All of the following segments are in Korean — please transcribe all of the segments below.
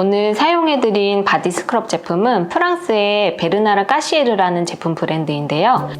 오늘 사용해드린 바디 스크럽 제품은 프랑스의 베르나르 까시에르라는 제품 브랜드인데요.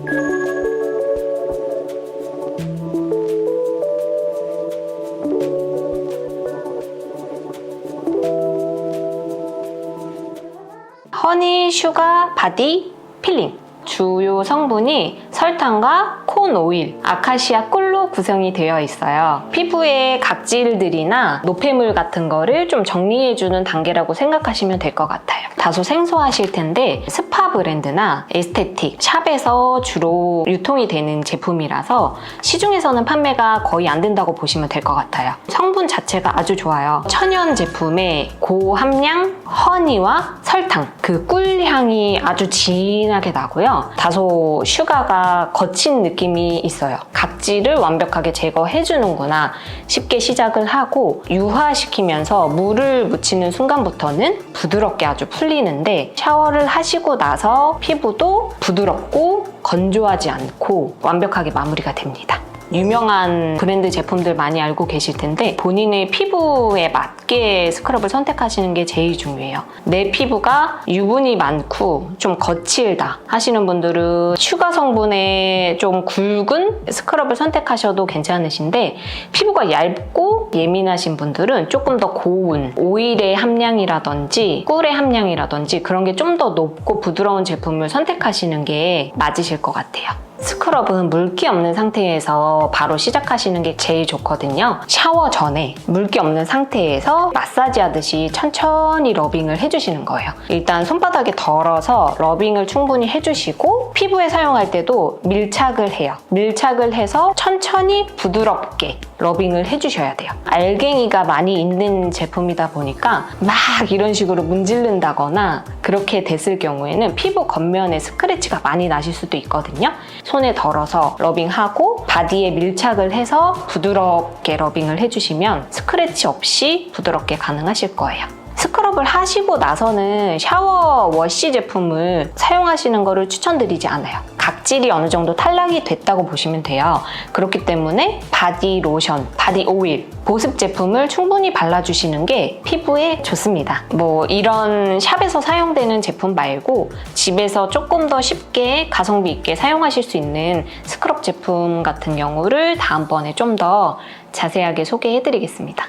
허니 슈가 바디 필링 주요 성분이 설탕과 콘 오일, 아카시아 꿀로 구성이 되어 있어요. 피부의 각질들이나 노폐물 같은 거를 좀 정리해주는 단계라고 생각하시면 될 것 같아요. 다소 생소하실 텐데 스파 브랜드나 에스테틱, 샵에서 주로 유통이 되는 제품이라서 시중에서는 판매가 거의 안 된다고 보시면 될 것 같아요. 성분 자체가 아주 좋아요. 천연 제품에 고함량 허니와 설탕, 그 꿀향이 아주 진하게 나고요. 다소 슈가가 거친 느낌이 있어요. 각질을 완벽하게 제거해주는구나 쉽게 시작을 하고 유화시키면서 물을 묻히는 순간부터는 부드럽게 아주 풀리는데 샤워를 하시고 나서 피부도 부드럽고 건조하지 않고 완벽하게 마무리가 됩니다. 유명한 브랜드 제품들 많이 알고 계실 텐데 본인의 피부에 맞게 스크럽을 선택하시는 게 제일 중요해요. 내 피부가 유분이 많고 좀 거칠다 하시는 분들은 추가 성분의 좀 굵은 스크럽을 선택하셔도 괜찮으신데 피부가 얇고 예민하신 분들은 조금 더 고운 오일의 함량이라든지 꿀의 함량이라든지 그런 게 좀 더 높고 부드러운 제품을 선택하시는 게 맞으실 것 같아요. 스크럽은 물기 없는 상태에서 바로 시작하시는 게 제일 좋거든요. 샤워 전에 물기 없는 상태에서 마사지 하듯이 천천히 러빙을 해주시는 거예요. 일단 손바닥에 덜어서 러빙을 충분히 해주시고 피부에 사용할 때도 밀착을 해요. 밀착을 해서 천천히 부드럽게 러빙을 해주셔야 돼요. 알갱이가 많이 있는 제품이다 보니까 막 이런 식으로 문지른다거나 그렇게 됐을 경우에는 피부 겉면에 스크래치가 많이 나실 수도 있거든요. 손에 덜어서 러빙하고 바디에 밀착을 해서 부드럽게 러빙을 해주시면 스크래치 없이 부드럽게 가능하실 거예요. 스크럽을 하시고 나서는 샤워 워시 제품을 사용하시는 것을 추천드리지 않아요. 각질이 어느 정도 탈락이 됐다고 보시면 돼요. 그렇기 때문에 바디 로션, 바디 오일, 보습 제품을 충분히 발라주시는 게 피부에 좋습니다. 뭐 이런 샵에서 사용되는 제품 말고 집에서 조금 더 쉽게 가성비 있게 사용하실 수 있는 스크럽 제품 같은 경우를 다음번에 좀 더 자세하게 소개해드리겠습니다.